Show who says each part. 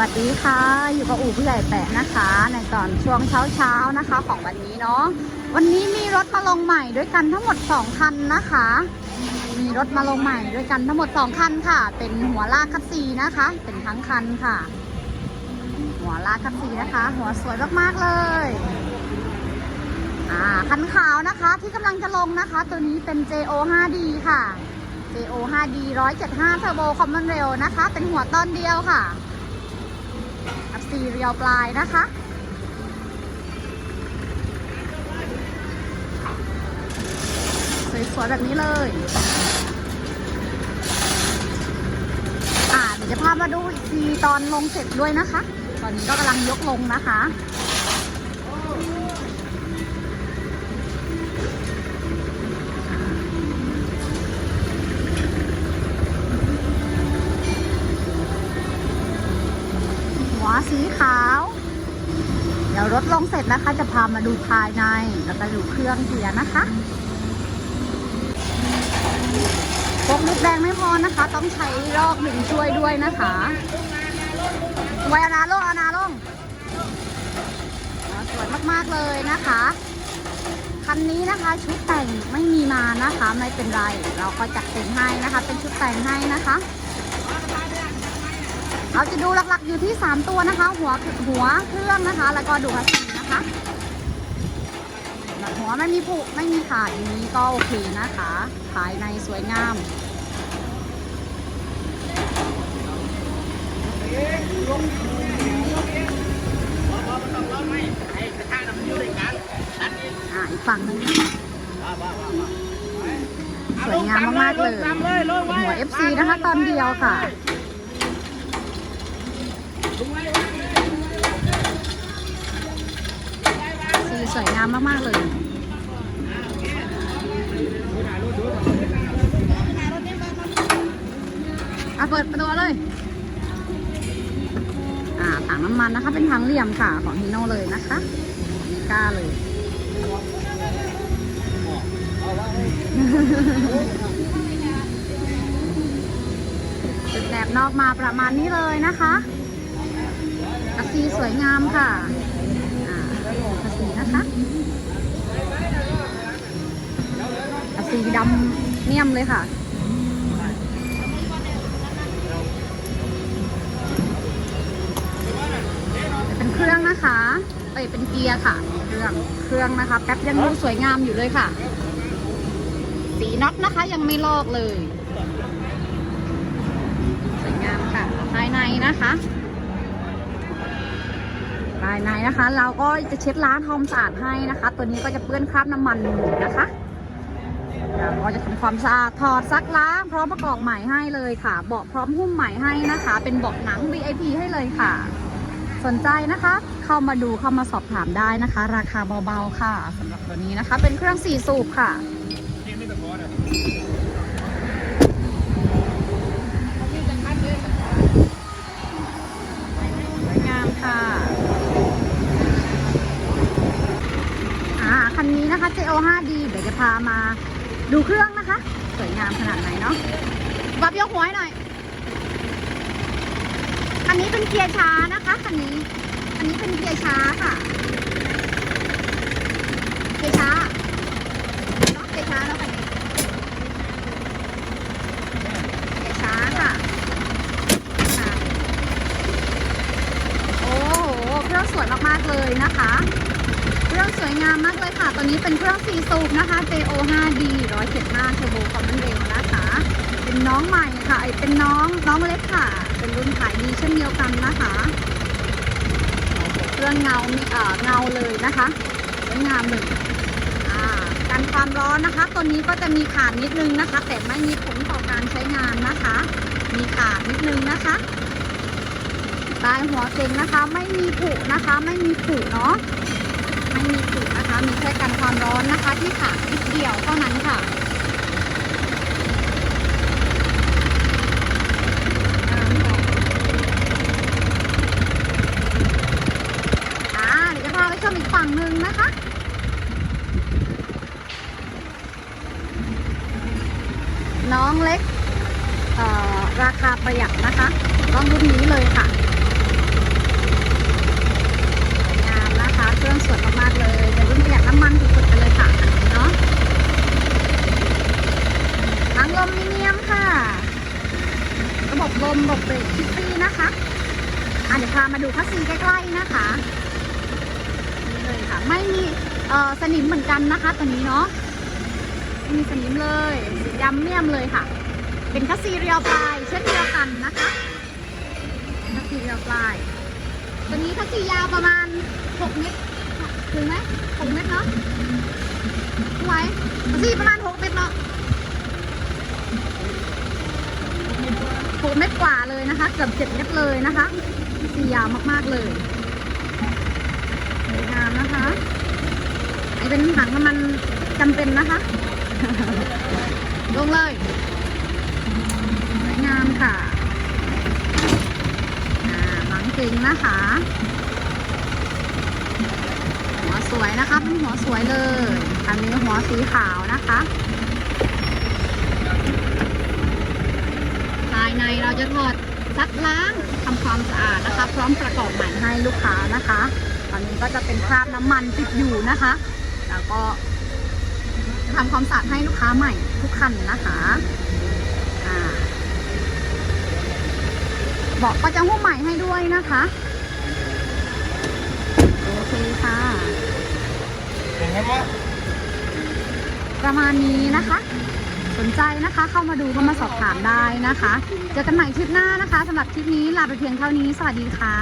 Speaker 1: วัสดีค่ะ อยู่กับอู่ผู้ใหญ่แปะนะคะ ในตอนช่วงเช้าเช้าๆนะคะ ของวันนี้เนาะวันนี้มีรถมาลงใหม่ด้วยกันทั้งหมด 2 คันนะคะ มีรถมาลงใหม่ด้วยกันทั้งหมด 2 คันค่ะ เป็นหัวลากคัสซีนะคะ เป็นทั้งคันค่ะ หัวลากคัสซีนะคะ หัวสวยมากๆเลยอ่าคันขาวนะคะที่กำลังจะลงนะคะ ตัวนี้เป็น JO 5D ค่ะ JO 5D 175 Turbo Common Rail นะคะ เป็นหัวต้นเดียวค่ะ อัพซีเรียวปลายนะคะ สวยๆแบบนี้เลย อ่าเดี๋ยวจะพามาดูอีกทีตอนลงเสร็จด้วยนะคะ ตอนนี้ก็กำลังยกลงนะคะ หัวสีขาว เดี๋ยวรถลงเสร็จนะคะ จะพามาดูภายใน แล้วก็ดูเครื่องเกียร์นะคะพวกลูกแดงไม่พอนะคะ ต้องใช้รอกหนึ่งช่วยด้วยนะคะไวอานาลงอานาลงอ่าสวยมากๆเลยนะคะคันนี้นะคะชุดแต่งไม่มีมานะคะ ไม่เป็นไร เราก็จัดเต็มให้นะคะ เป็นชุดแต่งให้นะคะ เราจะดูหลักๆอยู่ที่ 3 ตัวนะคะ หัวหัวเครื่องนะคะ แล้วก็ดูคัสซีนะคะหัวไม่มีผุไม่มีขาดอย่างนี้ก็โอเคนะคะ ภายในสวยงามอีกฝั่งนึงสวยงามมากๆเลยหัว FC นะคะตอนเดียวค่ะ สีสวยงามมาก ๆ เลยอะเปิดประตูเลย อ่าถังน้ำมันนะคะ เป็นถังเหลี่ยมค่ะ ของฮีโน่เลยนะคะมีก้าเลย จุดแหนบนอกมาประมาณนี้เลยนะคะ กระซีสวยงามค่ะกระสีนะคะกระสีดำเนียมเลยค่ะเป็นเครื่องนะคะเอ้ยเป็นเกียร์ค่ะ เครื่องเครื่องนะคะ แป๊บยังดูสวยงามอยู่เลยค่ะ สีน็อตนะคะยังไม่ลอกเลย สวยงามค่ะ ภายในนะคะ ภายในนะคะ เราก็จะเช็ดล้างทำความสะอาดให้นะคะ ตัวนี้ก็จะเปื้อนคราบน้ำมันอยู่นะคะเราก็จะทำความสะอาดถอดซักล้างพร้อมประกอบใหม่ให้เลยค่ะ เบาะพร้อมหุ้มใหม่ให้นะคะ เป็นเบาะหนัง VIP ให้เลยค่ะ สนใจนะคะ เข้ามาดูเข้ามาสอบถามได้นะคะ ราคาเบาๆค่ะสำหรับตัวนี้นะคะ เป็นเครื่องสี่สูบค่ะ สวยงามค่ะ อ่า คันนี้นะคะ JO 5D เดี๋ยวจะพามาดูเครื่องนะคะ สวยงามขนาดไหนเนาะบับยกหัวให้หน่อยคันนี้เป็นเกียร์ช้านะคะคันนี้คันนี้เป็นเกียร์ช้าค่ะ เกียร์ช้าเนาะเกียร์ช้าแล้วคันนี้เกียร์ช้าค่ะโอ้โหเครื่องสวยมากๆเลยนะคะ รื่องสวยงามมากเลยค่ะ ตัวนี้เป็นเครื่อง4สูบนะคะ JO 5D 175 Turbo Common Rail นะคะ เป็นน้องใหม่ค่ะเอ้ยเป็นน้องน้องเล็กค่ะ เป็นรุ่นขายดีเช่นเดียวกันนะคะ เครื่องเงาเอ่อเงาเลยนะคะสวยงามเลยอ่าการความร้อนนะคะ ตัวนี้ก็จะมีขาดนิดนึงนะคะ แต่ไม่มีผลต่อการใช้งานนะคะ มีขาดนิดนึงนะคะปลายหัวเซ็งนะคะ ไม่มีผุนะคะ ไม่มีผุเนาะ ไม่มีผุนะคะ มีแค่กันความร้อนนะคะ ที่ขานิดเดียวเท่านั้นค่ะอ่าเดี๋ยวจะพาไปชมอีกฝั่งหนึ่งนะคะน้องเล็กราคาประหยัดนะคะ ต้องรุ่นนี้เลยค่ะ เครื่องสวยมากๆเลยเป็นรุ่นประหยัดน้ำมันสุดๆไปเลยค่ะเนาะหลังลมมิเนียมค่ะ ระบบลมระบบเบรกคิตตี้นะคะอะเดี๋ยวพามาดูคัสซีใกล้ๆนะคะนี่เลยค่ะ ไม่มีเอ่อสนิมเหมือนกันนะคะตัวนี้เนาะม่มีสนิมเลยสีดำเมี่ยมเลยค่ะ เป็นคัสซีเรียวปลายเช่นเดียวกันนะคะคัสซีเรียวปลายตัวนี้คัสซียาวประมาณ 6เมตรถึงไหม6เมตรเนาะไหมคัสซีประมาณ6เมตรเนาะหกเม็ดกว่าเลยนะคะ เกือบเจ็ดเม็ดเลยนะคะ สียาวมากๆเลยสวยงามนะคะไอเป็นถังน้ำมันจำเป็นนะคะ ลงเลยสวยงามค่ะอ่าหลังจริงนะคะ สวยนะคะเป็นหัวสวยเลยอันนี้หัวสีขาวนะคะภายในเราจะถอดซักล้างทำความสะอาดนะคะ พร้อมประกอบใหม่ให้ลูกค้านะคะ ตอนนี้ก็จะเป็นคราบน้ำมันติดอยู่นะคะ แล้วก็ทำความสะอาดให้ลูกค้าใหม่ทุกคันนะคะบอกก็จะหุ้มใหม่ให้ด้วยนะคะ โอเคค่ะ
Speaker 2: เป็นไงวะ
Speaker 1: ประมาณนี้นะคะ สนใจนะคะเข้ามาดูเข้ามาสอบถามได้นะคะ เจอกันใหม่คลิปหน้านะคะสำหรับคลิปนี้ลาไปเพียงเท่านี้ สวัสดีค่ะ